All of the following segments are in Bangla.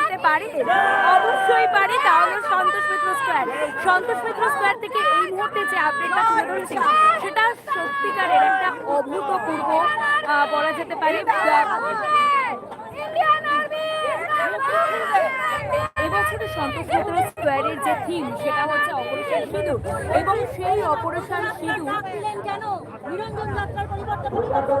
করতে পারে? অবশ্যই পারে, তাহলে সন্তোষ মিত্র স্কোয়ার। সন্তোষ মিত্র স্কোয়ার থেকে এই মুহূর্তে যে আপডেটটা তুলে ধরেছি, সেটা সত্যিকারের একটা অভূতপূর্ব বলা যেতে পারে এবছরে সন্তোষ মিত্র স্কোয়ারের যে থিম সেটা হচ্ছে অপারেশন সিঁদুর। এবং সেই অপারেশন সিঁদুর কেন? নিরঞ্জন যাত্রার পরিবর্তে পরিবর্তন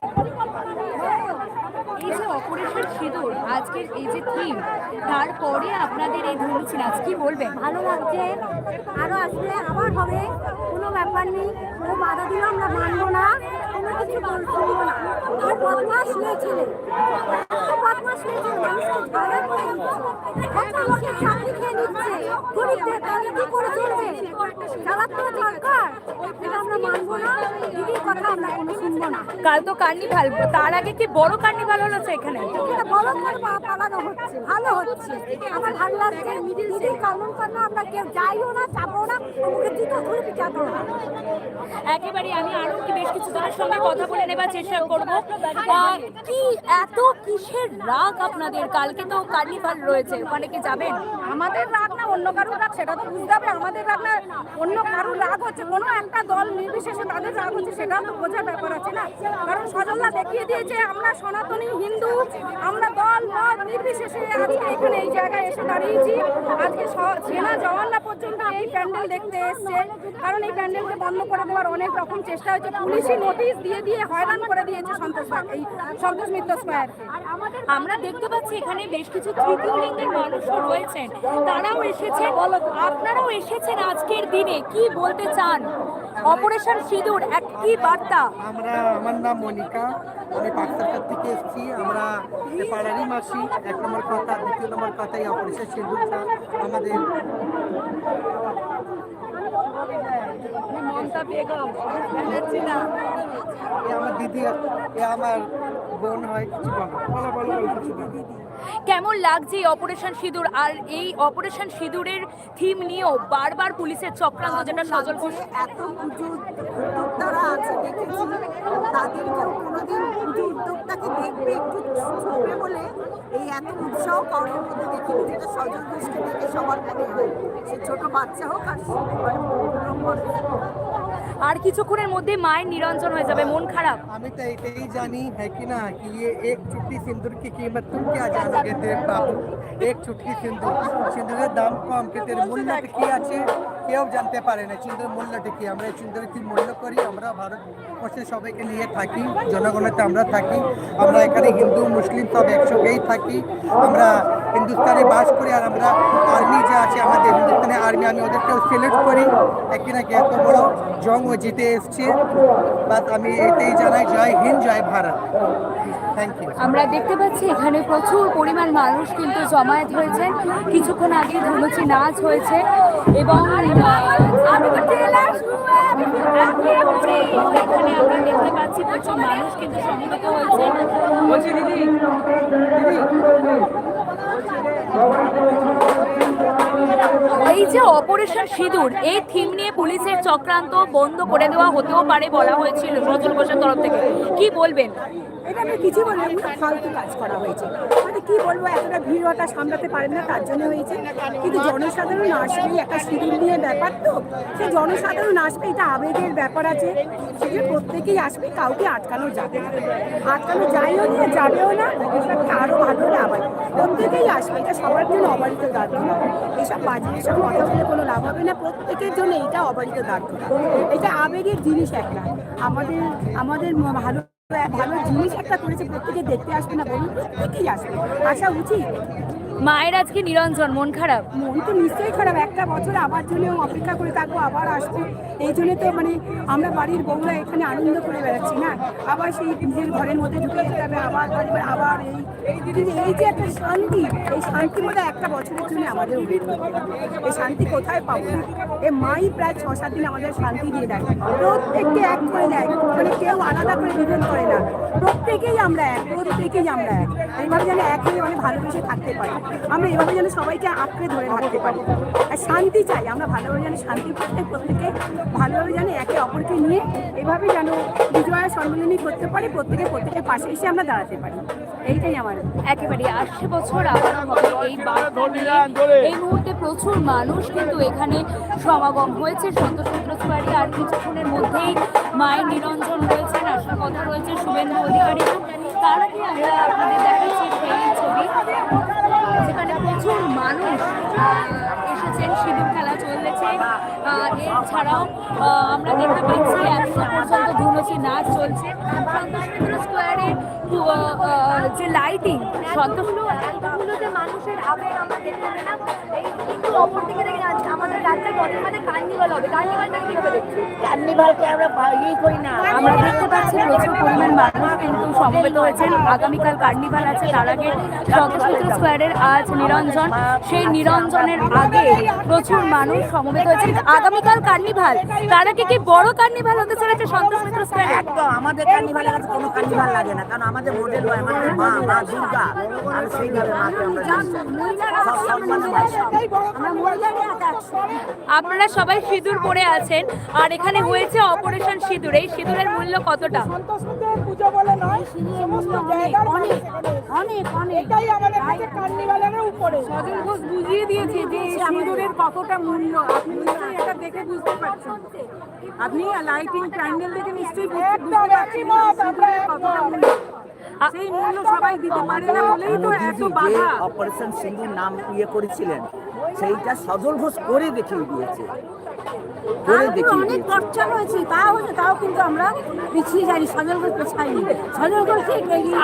এই যে অপারেশন সিঁদুর, আজকের এই যে থিম, তারপরে আপনাদের এই ধনুচি আজ কি বলবে ভালো লাগছে। আরও আসলে আবার হবে। কোনো ব্যাপার নেই। কোনো বাধা দিল আমরা মানবো না। কোনো কিছু বলব না। আর বদমাস ছেলে। কাল তো কার্নিভাল তার আগে কি বড় কার্নিভাল হলো এখানে? হচ্ছে ভালো হচ্ছে আমার ভালো লাগছে দিদির কারণ কারণ আমরা কেউ না যাব না একেবারে আমি আরও বেশ কিছু জনের সঙ্গে কথা বলে নেবার চেষ্টা করব। কি এত কিসের রাগ আপনাদের? কালকে তো কার্নিভাল রয়েছে ওখানে কি যাবেন? আমাদের রাগ না অন্য কারোর রাগ সেটা তো বুঝতে হবে। আমাদের রাগ না অন্য কারোর রাগ হচ্ছে। কোনো একটা দল নির্বিশেষে তাদের রাগ হচ্ছে সেটা তো বোঝার ব্যাপার আছে না। কারণ সজল্লা দেখিয়ে দিয়েছে আমরা সনাতনী হিন্দু আমরা দল মত নির্বিশেষে আজকে এখানে এই জায়গায় এসে দাঁড়িয়েছি। আজকে সেনা জওয়ানরা পর্যন্ত এই প্যান্ডেল দেখতে এসছে। কারণ এই প্যান্ডেলকে বন্ধ করে দেওয়ার অনেক রকম চেষ্টা হয়েছে। পুলিশি নোটিশ দিয়ে দিয়ে হয়রান করে দিয়েছে সন্তোষ এই সন্তোষ মিত্র স্কোয়ারকে। আমরা দেখতে পাচ্ছি এখানে বেশ কিছু তৃতীয় লিঙ্গের মানুষও রয়েছেন। তারাও এসেছে আপনারাও এসেছেন আজকের দিনে। কি বলতে চান? অপারেশন সিঁদুর এক কি বার্তা? আমরা আমার নাম মনিকা। আমি পাকসারকার থেকে এসেছি। আমরা এ পাড়ারই মাসি। এক নম্বর কথা দ্বিতীয় নম্বর কথা এই অপারেশন সিঁদুরটা আমাদের। মমতা বেগম। এ আমার দিদি আমার বোন হয় কিছু বলো। বলো বলো বলো কিছু বলো। কেমন লাগছে এই অপারেশন সিঁদুর? আর এই অপারেশন সিঁদুরের থিম নিয়েও বারবার পুলিশের চক্রান্ত যেটা সজল এত পুজো উদ্যোক্তারা আছে দেখেছি। তাদেরকেও কোনোদিন পুজো উদ্যোক্তাকে দেখবে একটু বলে এই এত উৎসাহ মধ্যে দেখিনি যেটা সজল ঘোষকে দেখে সবার হয়। সে ছোট বাচ্চা হোক আর মানে। আর কিছুক্ষণের মধ্যে মায়ের নিরঞ্জন হয়ে যাবে মন খারাপ আমি তো এটাই জানি है कि ना कि ये एक चुटकी सिंदूर की कीमत तुम क्या जानोगे तेरे बाबू এক চুটকি সিন্দুর সিন্দুরের দাম কম কিন্তু এর মূল্যটা কি আছে কেউ জানতে পারে না সিন্দুরের মূল্যটা কি আমরা এই সিন্দুরের কি মূল্য করি আমরা ভারতবর্ষে সবাইকে নিয়ে থাকি জনগণতে আমরা থাকি আমরা এখানে হিন্দু মুসলিম সব একসঙ্গেই থাকি আমরা হিন্দুস্তানে বাস করি আর আমরা আর্মি যে আছে আমাদের হিন্দুস্তানের আর্মি আমি ওদেরকেও সিলেক্ট করি। একই নাকি এত বড় জং ও জিতে এসছে। বাট আমি এটাই জানাই জয় হিন্দ জয় ভারত। আমরা দেখতে পাচ্ছি এখানে প্রচুর পরিমাণ মানুষ কিন্তু জমায়েত হয়েছে। কিছুক্ষণ আগে ধনুচি নাচ হয়েছে এবং এখানে আমরা দেখতে পাচ্ছি প্রচুর মানুষ কিন্তু সমবেত হয়েছে। এই যে অপারেশন সিঁদুর, এই থিম নিয়ে পুলিশের চক্রান্ত বন্ধ করে দেওয়া হতেও পারে বলা হয়েছিল, নজরুল ঘোষের তরফ থেকে। কি বলবেন? এটা আমি কিছু বলব না, ফালতু কাজ করা হয়েছে। মানে কি বলব, এতটা ভিড়টা সামলাতে পারেন না, তার জন্য হয়েছে। কিন্তু জনসাধারণ আসবেই, একটা সিঁদুর নিয়ে ব্যাপার তো। সে জনসাধারণ আসবে, এটা আবেগের ব্যাপার আছে। সে যে প্রত্যেকেই আসবে, কাউকে আটকানো যাবে না। আটকানো যায়ও না, যাবেও না আরও ভালো হবে আবার প্রত্যেকেই আসবে, এটা সবার জন্য অবারিত দাঁড় এসব বাজে, এসব কথা বলে কোনো লাভ হবে না, প্রত্যেকের জন্য এটা অবারিত দাঁড় এটা আবেগের জিনিস একটা। আমাদের আমাদের ভালো ভালো জিনিস একটা করেছে প্রত্যেকে দেখতে আসবে না বলুন প্রত্যেকেই আসবে। আসা উচিত। মায়ের আজকে নিরঞ্জন, মন খারাপ? মন তো নিশ্চয়ই খারাপ। একটা বছর আবার জন্য অপেক্ষা করে থাকব, আবার আসব এই জন্য তো মানে আমরা বাড়ির বউরা এখানে আনন্দ করে বেড়াচ্ছি, না? আবার সেই নিজের ঘরের মধ্যে ঢুকে যেতে হবে, আবার তারপরে আবার এই এই যে একটা শান্তি, এই শান্তি মধ্যে একটা বছরের জন্য আমাদের এই শান্তি কোথায় পাবো এই মাই প্রায় ছ সাত দিন আমাদের শান্তি দিয়ে দেয়। প্রত্যেককে এক করে দেয় মানে কেউ আলাদা করে বিভেদ করে না। প্রত্যেকেই আমরা এক, প্রত্যেকেই আমরা এক। এইভাবে যেন এক হয়ে মানে ভালোবেসে থাকতে পারি। আমরা এভাবে যেন সবাইকে আঁকড়ে ধরে থাকতে পারি। আর শান্তি চাই আমরা ভালোভাবে যেন শান্তি প্রত্যেক প্রত্যেকে ভালোভাবে যেন একে অপরকে নিয়ে এভাবে যেন বিজয়া সম্মিলনী করতে পারি প্রত্যেকে প্রত্যেকের পাশে এসে আমরা দাঁড়াতে পারি। এইটাই আমার একেবারে আসছে বছর আবার হবে এই এই মুহূর্তে প্রচুর মানুষ কিন্তু এখানে সমাগম হয়েছে। সন্তোষমিত্র স্কোয়ারে আর কিছুক্ষণের মধ্যেই মায়ের নিরঞ্জন রয়েছেন আসার কথা রয়েছে শুভেন্দু অধিকারী তার আগে আমরা আপনাদের দেখাচ্ছি সেই ছবি। প্রচুর মানুষ এসেছেন সিঁদুর খেলা চলেছে। এছাড়াও আমরা দেখতে পাচ্ছি একশো পর্যন্ত ধুনুচি নাচ চলছে। সন্তোষ স্কোয়ারে আহ, আহ, যে লাইটিং সন্তোষগুলো এতগুলো মানুষের আবেগ আমরা দেখতে এই কিন্তু অপর দিকে দেখে আমাদের রাজ্যে কদিন বাদে কার্নিভাল হবে। কার্নিভালটা কীভাবে দেখছি কার্নিভালকে আমরা ইয়ে করি না। আমরা দেখতে পাচ্ছি প্রচুর পরিমাণ মানুষ কিন্তু সমবেত হয়েছেন আগামীকাল কার্নিভাল আছে তার আগে স্কোয়ারের আজ নিরঞ্জন। সেই নিরঞ্জনের আগে প্রচুর মানুষ সমবেত হয়েছেন আগামীকাল কার্নিভাল তার আগে কি বড় কার্নিভাল হতে চলেছে সন্তোষমিত্র স্কোয়ারে একদম আমাদের কার্নিভালের কাছে কোনো কার্নিভাল লাগে না কারণ আমাদের মডেল হয় আমাদের মা মা দুর্গা। আর সেইভাবে মাকে আপনারা সবাই সিঁদুর পরে আছেন, আর এখানে হয়েছে অপারেশন সিঁদুর। এই সিঁদুরের মূল্য কতটা? বুঝিয়ে মূল্য। আপনি এটা দেখে বুঝতে পারছেন। আপনি লাইটিং প্যান্ডেল দেখে নিশ্চয়ই বুঝতে সেই মূল্য সবাই দিতে পারে না বলেই তো এত বাধা। অপারেশন সিন্ধুর নাম ইয়ে করেছিলেন সেইটা সজল ঘোষ করে দেখিয়ে দিয়েছে। করে অনেক খরচা হয়েছে তাও হয়েছে তাও কিন্তু আমরা পিছিয়ে যাইনি সজল ঘোষ পেছাইনি। সজল ঘোষ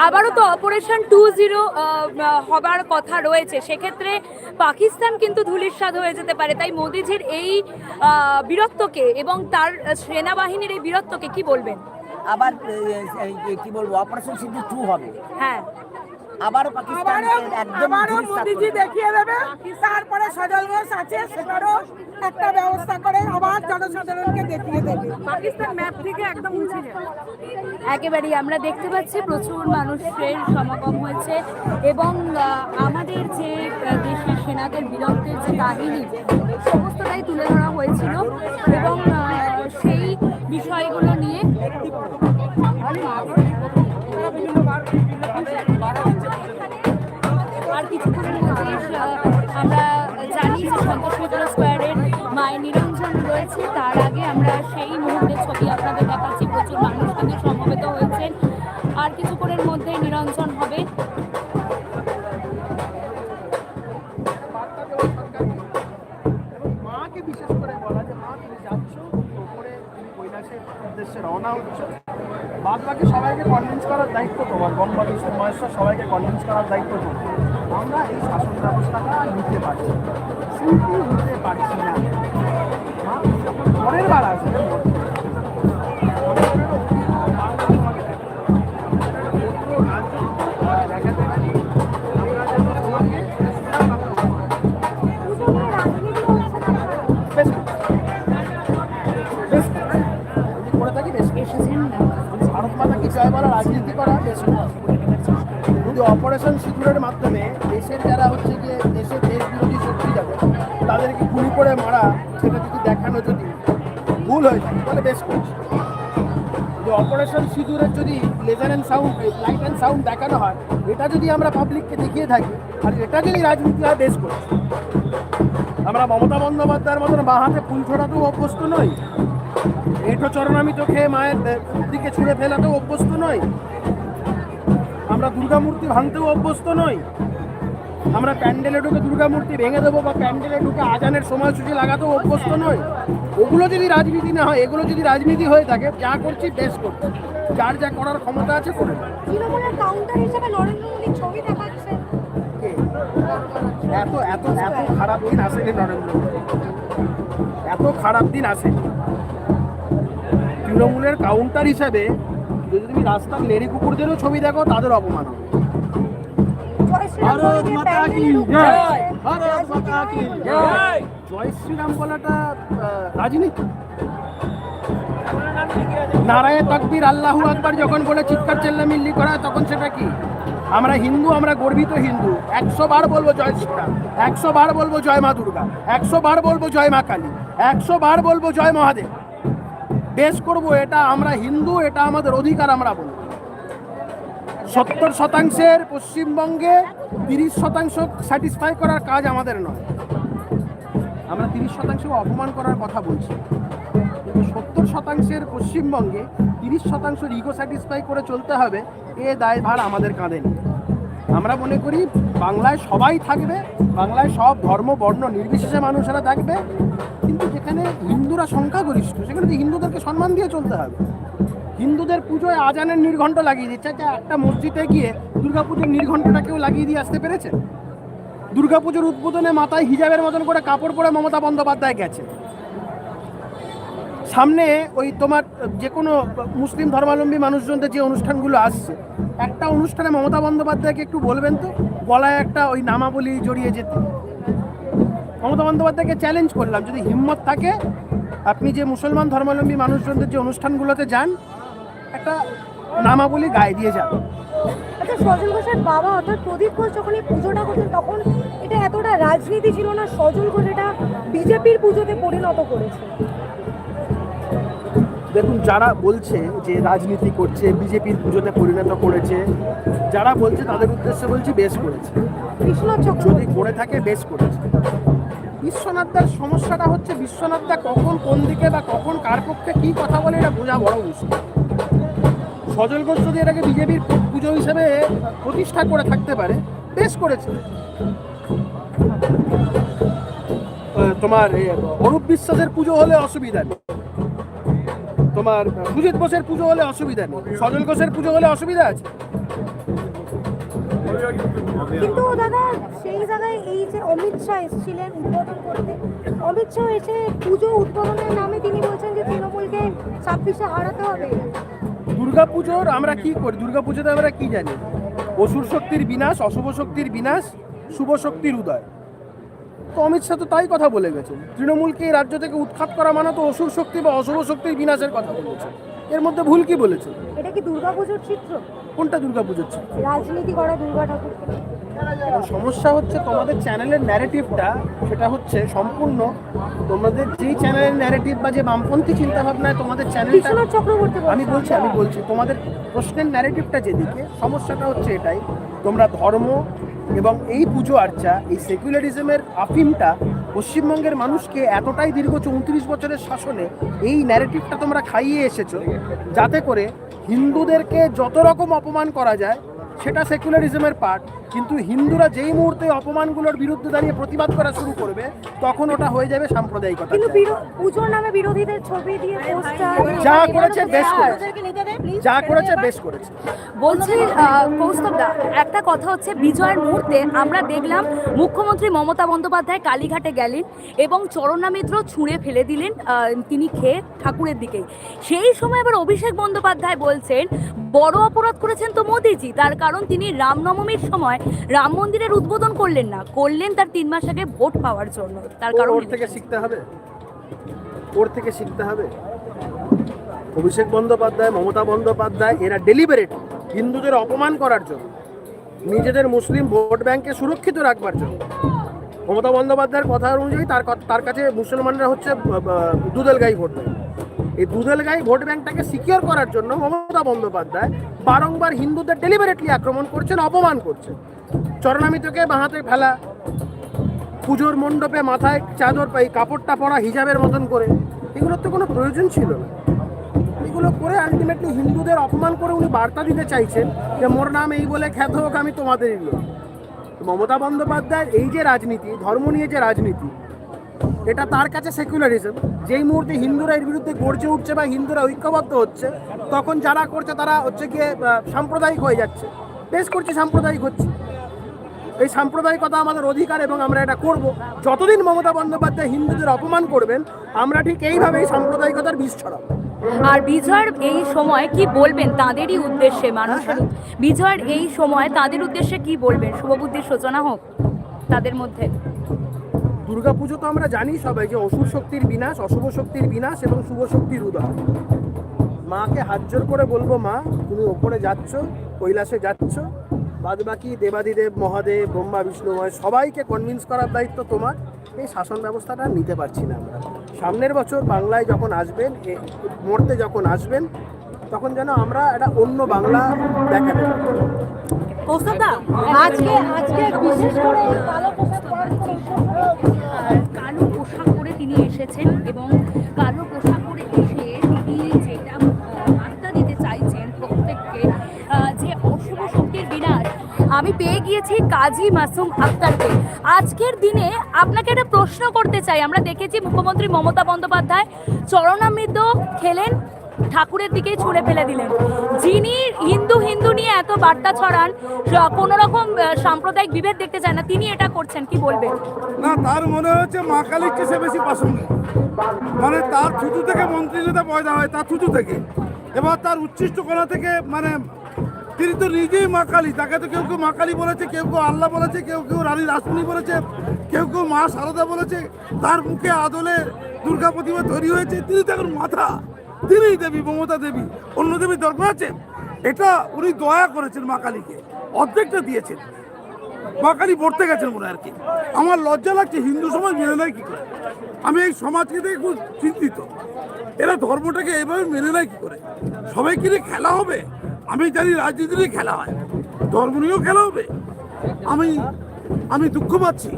আবারও তো অপারেশন টু জিরো হবার কথা রয়েছে। সেক্ষেত্রে পাকিস্তান কিন্তু ধুলিস্বাদ হয়ে যেতে পারে। তাই মোদিজির এই বীরত্বকে এবং তার সেনাবাহিনীর এই বীরত্বকে কি বলবেন? আবার যে কি বলব অপারেশন সিন্ধু টু হবে। হ্যাঁ। আবারও পাকিস্তানকে একদম মোদিজি দেখিয়ে দেবে তারপরে সজল ঘোষ আছে সেটারও একটা ব্যবস্থা করে আবার জনসাধারণকে দেখিয়ে দেবে। পাকিস্তান ম্যাপ থেকে একদম মুছে যাবে একেবারেই আমরা দেখতে পাচ্ছি প্রচুর মানুষের সমাগম হয়েছে এবং আমাদের যে দেশের সেনাদের বীরত্বের যে কাহিনী সমস্তটাই তুলে ধরা হয়েছিল এবং বিষয়গুলো নিয়ে আর কিছুক্ষণের মধ্যেই আহ, আমরা জানি যে সন্তোষ স্কোয়ারের মায়ের নিরঞ্জন রয়েছে। তার আগে আমরা সেই মুহূর্তের ছবি আপনাদের দেখাচ্ছি। প্রচুর মানুষ কিন্তু সমবেত হয়েছেন। আর কিছুক্ষণের মধ্যেই নিরঞ্জন হবে। বিশেষ করে বলা যে মা তুমি যাচ্ছ। উদ্দেশ্যে রওনা হচ্ছ বাদ বাকি সবাইকে কনভিন্স করার দায়িত্ব তোমার। গণবাদী মহেশ্বর সবাইকে কনভিন্স করার দায়িত্ব তোমার। আমরা এই শাসন ব্যবস্থাটা নিতে পারছি কিন্তু নিতে পারছি না। পরের বার আসবে করা যদি অপারেশন সিঁদুরের মাধ্যমে দেশের যারা হচ্ছে যে দেশের দেশ বিরোধী শক্তি যাবে, তাদেরকে গুলি করে মারা, সেটা যদি দেখানো যদি ভুল হয়ে থাকে, তাহলে বেশ করছে। যে অপারেশন সিঁদুরের যদি laser and sound light and sound দেখানো হয়, এটা যদি আমরা পাবলিককে দেখিয়ে থাকি, আর এটা যদি রাজনীতি হয়, বেশ করছে। আমরা মমতা বন্দ্যোপাধ্যায়ের মতন বাঁ হাতে ফুল ছোড়াতেও অভ্যস্ত নই। এঁটো চরণামিত খেয়ে মায়ের দিকে ছুঁড়ে ফেলাতেও অভ্যস্ত নই। আমরা দুর্গা মূর্তি ভাঙতেও অভ্যস্ত নই। আমরা প্যান্ডেলে ঢুকে দুর্গা মূর্তি ভেঙে দেবো বা প্যান্ডেলে ঢুকে আজানের সময়সূচি লাগাতেও অভ্যস্ত নই। ওগুলো যদি রাজনীতি না হয় এগুলো যদি রাজনীতি হয়ে থাকে যা করছি বেশ করছি। যার যা করার ক্ষমতা আছে করে? এত এত এত খারাপ দিন আসেনি নরেন্দ্র মোদী। এত খারাপ দিন আসেনি তৃণমূলের কাউন্টার হিসাবে যদি তুমি রাস্তার লেরি কুকুরদেরও ছবি দেখো তাদের অপমান জয় শ্রীরাম বলাটা রাজনীতি। নারায়ণ তকবীর আল্লাহু আকবার যখন বলে চিৎকার চেল্লামিল্লি করা তখন সেটা কি? আমরা হিন্দু, আমরা গর্বিত হিন্দু। একশো বার বলব জয় শ্রীরাম একশো বার বলব জয় মা দুর্গা একশো বার বলব জয় মা কালী একশো বার বলব জয় মহাদেব। বেশ করব, এটা আমরা হিন্দু, এটা আমাদের অধিকার আমরা বলব। সত্তর শতাংশের পশ্চিমবঙ্গে তিরিশ শতাংশ স্যাটিসফাই করার কাজ আমাদের নয়। আমরা তিরিশ শতাংশ অপমান করার কথা বলছি। সত্তর শতাংশের পশ্চিমবঙ্গে তিরিশ শতাংশ ইগো স্যাটিসফাই করে চলতে হবে এ দায় দায়ভার আমাদের কাঁধে নেই। আমরা মনে করি বাংলায় সবাই থাকবে বাংলায় সব ধর্ম বর্ণ নির্বিশেষে মানুষেরা থাকবে কিন্তু যেখানে হিন্দুরা সংখ্যাগরিষ্ঠ সেখানে হিন্দুদেরকে সম্মান দিয়ে চলতে হবে। হিন্দুদের পুজোয় আজানের নির্ঘণ্ট লাগিয়ে দিচ্ছে। আচ্ছা, একটা মসজিদে গিয়ে দুর্গাপুজোর নির্ঘণ্টটা কেউ লাগিয়ে দিয়ে আসতে পেরেছে? দুর্গাপুজোর উদ্বোধনে মাথায় হিজাবের মতন করে কাপড় পরে মমতা বন্দ্যোপাধ্যায় গেছে। সামনে ওই তোমার যে কোনো মুসলিম ধর্মাবলম্বী মানুষজনদের যে অনুষ্ঠানগুলো আসছে, একটা অনুষ্ঠানে মমতা বন্দ্যোপাধ্যায়কে একটু বলবেন তো? গলায় একটা ওই নামাবলী জড়িয়ে যেতে। মমতা বন্দ্যোপাধ্যায়কে চ্যালেঞ্জ করলাম, যদি হিম্মত থাকে, আপনি যে মুসলমান ধর্মাবলম্বী মানুষজনদের যে অনুষ্ঠানগুলোতে যান, একটা নামাবলী গায়ে দিয়ে যান। আচ্ছা সজল ঘোষের বাবা অর্থাৎ প্রদীপ ঘোষ যখন এই পুজোটা করতেন, তখন এটা এতটা রাজনীতি ছিল না, সজল ঘোষ এটা বিজেপির পুজোতে পরিণত করেছে। দেখুন যারা বলছে যে রাজনীতি করছে বিজেপির পুজোতে পরিণত করেছে যারা বলছে তাদের উদ্দেশ্যে বলছি বেশ করেছে। যদি করে থাকে বেশ করেছে। বিশ্বনাথদার সমস্যাটা হচ্ছে বিশ্বনাথদা কখন কোন দিকে বা কখন কার পক্ষে কী কথা বলে এটা বোঝা বড় মুশকিল। সজল ঘোষ যদি এটাকে বিজেপির পুজো হিসেবে প্রতিষ্ঠা করে থাকতে পারে বেশ করেছে। তোমার অরূপ বিশ্বাসের পুজো হলে অসুবিধা নেই। তোমার সুজিত বোসের পুজো হলে অসুবিধা নেই। সজল ঘোষের পুজো হলে অসুবিধা আছে। কিন্তু দাদা সেই জায়গায় এই যে অমিত শাহ এসেছিলেন উদ্বোধন করতে অমিত শাহ এসে পুজো উদ্বোধনের নামে তিনি বলছেন যে তৃণমূলকে ছাব্বিশে হারাতে হবে। দুর্গাপুজোর আমরা কি করি? দুর্গাপুজোতে আমরা কি জানি? অসুর শক্তির বিনাশ অশুভ শক্তির বিনাশ শুভ শক্তির উদয়। তো অমিত শাহ তো তাই কথা বলে গেছেন। তৃণমূলকে এই রাজ্য থেকে উৎখাত করা মানে তো অসুর শক্তি বা অশুভ শক্তির বিনাশের কথা বলেছে এর মধ্যে ভুল কি বলেছে এটা কি দুর্গাপুজোর চিত্র? কোনটা দুর্গাপুজোর ছিল রাজনীতি করা দুর্গা ঠাকুর। সমস্যা হচ্ছে তোমাদের চ্যানেলের ন্যারেটিভটা সেটা হচ্ছে সম্পূর্ণ তোমাদের যেই চ্যানেলের ন্যারেটিভ বা যে বামপন্থী চিন্তাভাবনায় তোমাদের চ্যানেলটা আমি বলছি আমি বলছি তোমাদের প্রশ্নের ন্যারেটিভটা যেদিকে সমস্যাটা হচ্ছে এটাই। তোমরা ধর্ম এবং এই পুজো আর্চা এই সেকুলারিজমের আফিমটা পশ্চিমবঙ্গের মানুষকে এতটাই দীর্ঘ চৌত্রিশ বছরের শাসনে এই ন্যারেটিভটা তোমরা খাইয়ে এসেছ যাতে করে হিন্দুদেরকে যত রকম অপমান করা যায় সেটা সেকুলারিজমের পার্ট কিন্তু হিন্দুরা যেই মুহূর্তে অপমানগুলোর বিরুদ্ধে দাঁড়িয়ে প্রতিবাদ করা শুরু করবে তখন ওটা হয়ে যাবে সাম্প্রদায়িকতা কিন্তু পুজোর নামে বিরোধীদের ছবি দিয়ে পোস্টার যা করেছে বেশ করেছে। যা করেছে বেশ করেছে। বলছি কৌস্তবদা একটা কথা হচ্ছে বিজয়ের মুহূর্তে আমরা দেখলাম মুখ্যমন্ত্রী মমতা বন্দ্যোপাধ্যায় কালীঘাটে গেলেন এবং চরণামিত্র ছুঁড়ে ফেলে দিলেন তিনি খেয়ে ঠাকুরের দিকেই। সেই সময় আবার অভিষেক বন্দ্যোপাধ্যায় বলছেন বড় অপরাধ করেছেন তো মোদিজি তার কারণ তিনি রামনবমীর সময় রাম মন্দিরের উদ্বোধন করলেন না করলেন তার তিন মাস আগে ভোট পাওয়ার জন্য তার কারণ ওর থেকে শিখতে হবে। ওর থেকে শিখতে হবে। অভিষেক বন্দ্যোপাধ্যায়, মমতা বন্দ্যোপাধ্যায়, এরা ডেলিভারেট হিন্দুদের অপমান করার জন্য, নিজেদের মুসলিম ভোট ব্যাংকে সুরক্ষিত রাখবার জন্য। মমতা বন্দ্যোপাধ্যায়ের কথা অনুযায়ী তার তার কাছে মুসলমানরা হচ্ছে দুধেল গাই ভোট ব্যাংক এই দুধেল গাই ভোট ব্যাংকটাকে সিকিওর করার জন্য মমতা বন্দ্যোপাধ্যায় বারংবার হিন্দুদের ডেলিবারেটলি আক্রমণ করছেন, অপমান করছেন। চরণামিতকে বাঁহাতে ফেলা, পুজোর মণ্ডপে মাথায় চাদর পাই, কাপড়টা পরা, হিজাবের মতন করে, এগুলোর তো কোনো প্রয়োজন ছিল না। এগুলো করে আলটিমেটলি হিন্দুদের অপমান করে উনি বার্তা দিতে চাইছেন যে মোর নাম এই বলে খ্যাত হোক, আমি তোমাদেরই লোক মমতা বন্দ্যোপাধ্যায়ের এই যে রাজনীতি, ধর্ম নিয়ে যে রাজনীতি, এটা তার কাছে সেকুলারিজম যেই মুহূর্তে হিন্দুরা এর বিরুদ্ধে গর্জে উঠছে বা হিন্দুরা ঐক্যবদ্ধ হচ্ছে, তখন যারা করছে তারা হচ্ছে গিয়ে সাম্প্রদায়িক হয়ে যাচ্ছে। বেশ করছে, সাম্প্রদায়িক হচ্ছে। এই সাম্প্রদায়িকতা আমাদের অধিকার এবং আমরা এটা করব। যতদিন মমতা বন্দ্যোপাধ্যায় হিন্দুদের অপমান করবেন আমরা ঠিক এইভাবে এই সাম্প্রদায়িকতার বিষ ছড়াবো। আর বিজয়ের এই সময় কি বলবেন তাদেরই উদ্দেশ্যে মানুষের বিজয়ের এই সময় তাদের উদ্দেশ্যে কি বলবেন? শুভবুদ্ধির সূচনা হোক তাদের মধ্যে। দুর্গাপুজো তো আমরা জানি সবাই যে অসুর শক্তির বিনাশ অশুভ শক্তির বিনাশ এবং শুভ শক্তির উদয়। মাকে হাত জোর করে বলব মা তুমি ওপরে যাচ্ছ কৈলাসে যাচ্ছ বাদ বাকি দেবাদিদেব, মহাদেব, ব্রহ্মা বিষ্ণুময় সবাইকে কনভিন্স করার দায়িত্ব তোমার। এই শাসন ব্যবস্থাটা নিতে পারছি না আমরা। সামনের বছর বাংলায় যখন আসবেন মরতে যখন আসবেন, তখন যেন আমরা একটা অন্য বাংলা দেখাতে পোশাক পরে তিনি এসেছেন এবং কালো পোশাক পরে এসে আমি পেয়ে গিয়েছি কাজী মাসুম আক্তারকে। আজকের দিনে আপনাকে একটা প্রশ্ন করতে চাই। আমরা দেখেছি মুখ্যমন্ত্রী মমতা বন্দ্যোপাধ্যায় চরণামৃত খেলেন, ঠাকুরের দিকে ছুঁড়ে ফেলে দিলেন। যিনি হিন্দু হিন্দু নিয়ে এত বার্তা ছড়ান কোনো রকম সাম্প্রদায়িক বিভেদ দেখতে চায় না। তিনি এটা করছেন, কি বলবেন? না, তার মনে হচ্ছে মা কালীর চেয়ে সে বেশি পছন্দ মানে তার থুতু থেকে মন্ত্রীটা পয়দা হয়, তার থুতু থেকে। এবার তার উচ্ছিষ্ট কণা থেকে মানে তিনি তো নিজেই মা কালী। তাকে তো কেউ কেউ মা কালী বলেছে, কেউ কেউ আল্লাহ বলেছে, কেউ কেউ রানী রাসমণি বলেছে, কেউ কেউ মা সারদা বলেছে। তার মুখে আদলে দুর্গা প্রতিমা তৈরি হয়েছে। তিনি তো এখন মাথা তিনিই দেবী, মমতা দেবী। অন্য দেবীর দরকার আছে? এটা উনি দয়া করেছেন মা কালীকে। অর্ধেকটা দিয়েছেন। মা কালী পড়তে গেছেন মনে আর কি। আমার লজ্জা লাগছে, হিন্দু সমাজ মেনে নেয় কি করে? আমি এই সমাজকে দেখে খুব চিন্তিত। এরা ধর্মটাকে এভাবে মেনে নেয় কি করে? সবাইকে নিয়ে খেলা হবে? আমি জানি রাজনীতি নিয়ে খেলা হয়। ধর্ম নিয়েও খেলা হবে। আমি আমি দুঃখ পাচ্ছি।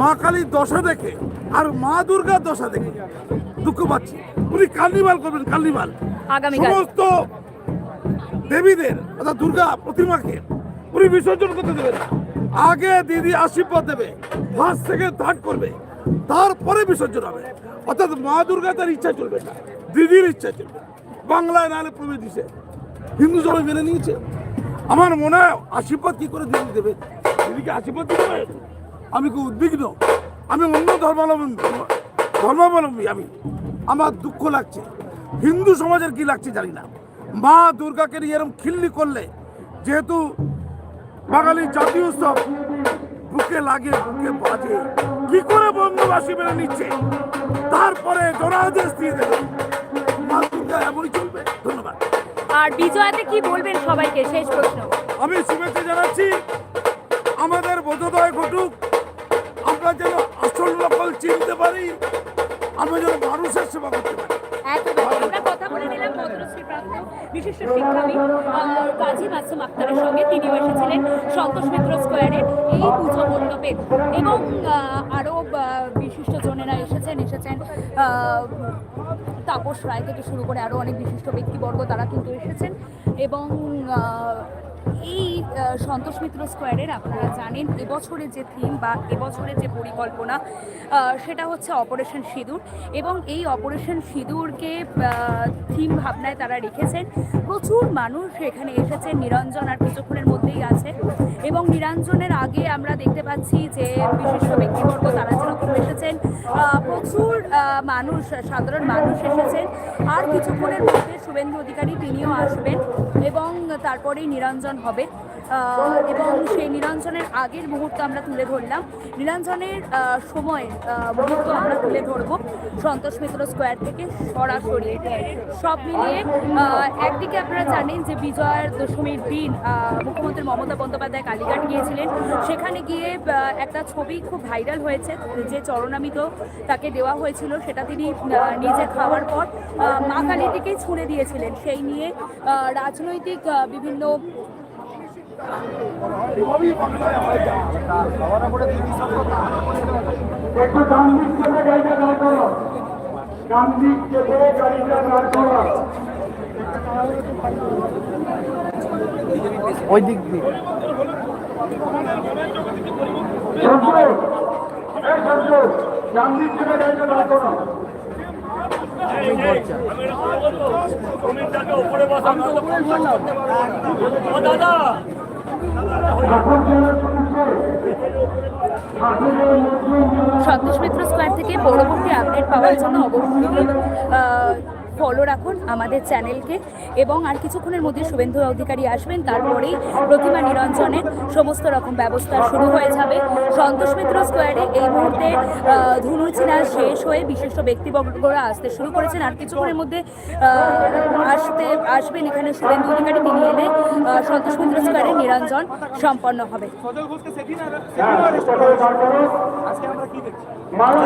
মা কালীর দশা দেখে আর মা দুর্গার দশা দেখে দুঃখ পাচ্ছি। উনি কার্নিভাল করবেন কার্নিভাল। সমস্ত দেবীদের অর্থাৎ দুর্গা প্রতিমাকে উনি বিসর্জন করতে দেবেন। আগে দিদি আশীর্বাদ দেবে ফার্স্ট থেকে থার্ড করবে তারপরে বিসর্জন হবে। অর্থাৎ মা দুর্গা তার ইচ্ছা চলবে না দিদির ইচ্ছা চলবে বাংলায় নাহলে প্রবেশ দিছে হিন্দু সবাই মেনে নিয়েছে। আমার মনে হয় আশীর্বাদ কি করে দিদি দেবে? দিদিকে আশীর্বাদ দিতে পারে? আমি খুব উদ্বিগ্ন। আমি অন্য ধর্মাবলম্বী ধর্মাবলম্বী আমি। আমার দুঃখ লাগছে। হিন্দু সমাজের কি লাগছে জানি না। মা দুর্গাকে নিয়ে এরকম খিল্লি করলে, যেহেতু বাঙালির জাতীয় উৎসব, বুকে লাগে, বুকে বাজে। কি করে বঙ্গবাসী মেনে নিচ্ছে? তারপরে জনাদেশ দিয়ে দেবে মা দুর্গা এমনই চলবে। ধন্যবাদ। আর বিজয়াতে কি বলবেন সবাইকে? শেষ প্রশ্ন। আমি শুভেচ্ছা জানাচ্ছি আমাদের বোধোদয় ঘটুক আমরা যেন আসল নকল চিনতে পারি আমরা যেন মানুষের সেবা করতে পারি। বিশিষ্ট শিক্ষাবিদ কাজী মাসুম আক্তারের সঙ্গে তিনিও এসেছিলেন সন্তোষ মিত্র স্কোয়ারের এই পুজো মণ্ডপে। এবং আরও বিশিষ্ট জনেরা এসেছেন এসেছেন তাপস রায় থেকে শুরু করে আরও অনেক বিশিষ্ট ব্যক্তিবর্গ তারা কিন্তু এসেছেন এবং এই সন্তোষ মিত্র স্কোয়ারের আপনারা জানেন, এবছরের যে থিম বা এবছরের যে পরিকল্পনা সেটা হচ্ছে অপারেশন সিঁদুর এবং এই অপারেশন সিঁদুরকে থিম ভাবনায় তারা রেখেছেন। প্রচুর মানুষ এখানে এসেছেন, নিরঞ্জন আর কিছুক্ষণের মধ্যেই আছে এবং নিরঞ্জনের আগে আমরা দেখতে পাচ্ছি যে বিশিষ্ট ব্যক্তিবর্গ তারা যেরকম এসেছেন প্রচুর মানুষ, সাধারণ মানুষ এসেছেন। আর কিছুক্ষণের মধ্যে শুভেন্দু অধিকারী তিনিও আসবেন এবং তারপরেই নিরঞ্জন হবে। এবং সেই নিরঞ্জনের আগের মুহূর্ত আমরা তুলে ধরলাম। নিরঞ্জনের সময় মুহূর্ত আমরা তুলে ধরব সন্তোষ মিত্র স্কোয়ার থেকে সরাসরি। সব মিলিয়ে একদিকে আপনারা জানেন যে বিজয়ার দশমীর দিন মুখ্যমন্ত্রী মমতা বন্দ্যোপাধ্যায় কালীঘাট গিয়েছিলেন। সেখানে গিয়ে একটা ছবি খুব ভাইরাল হয়েছে, যে চরণামিত তাকে দেওয়া হয়েছিল, সেটা তিনি নিজে খাওয়ার পর মা কালীর দিকেই ছুঁড়ে দিয়েছিলেন। সেই নিয়ে রাজনৈতিক বিভিন্ন একটু ডান দিক থেকে গাড়িটা দাঁড় করো। ডান দিক থেকে গাড়িটা দাঁড় করো। ওই দিক দিয়ে। ডান দিক থেকে গাড়িটা দাঁড় করো। যারা সন্তোষ মিত্র স্কোয়ার থেকে পরবর্তী আপডেট পাওয়ার জন্য অবশ্যই ফলো রাখুন আমাদের চ্যানেলকে এবং আর কিছুক্ষণের মধ্যে শুভেন্দু অধিকারী আসবেন তারপরেই প্রতিমা নিরঞ্জনের সমস্ত রকম ব্যবস্থা শুরু হয়ে যাবে। সন্তোষ মিত্র স্কোয়ারে এই মুহূর্তে ধনুচিনা শেষ হয়ে বিশিষ্ট ব্যক্তিবর্গরা আসতে শুরু করেছেন। আর কিছুক্ষণের মধ্যে আসতে আসবেন এখানে শুভেন্দু অধিকারী তিনি এলে সন্তোষ মিত্র স্কোয়ারে নিরঞ্জন সম্পন্ন হবে। মানব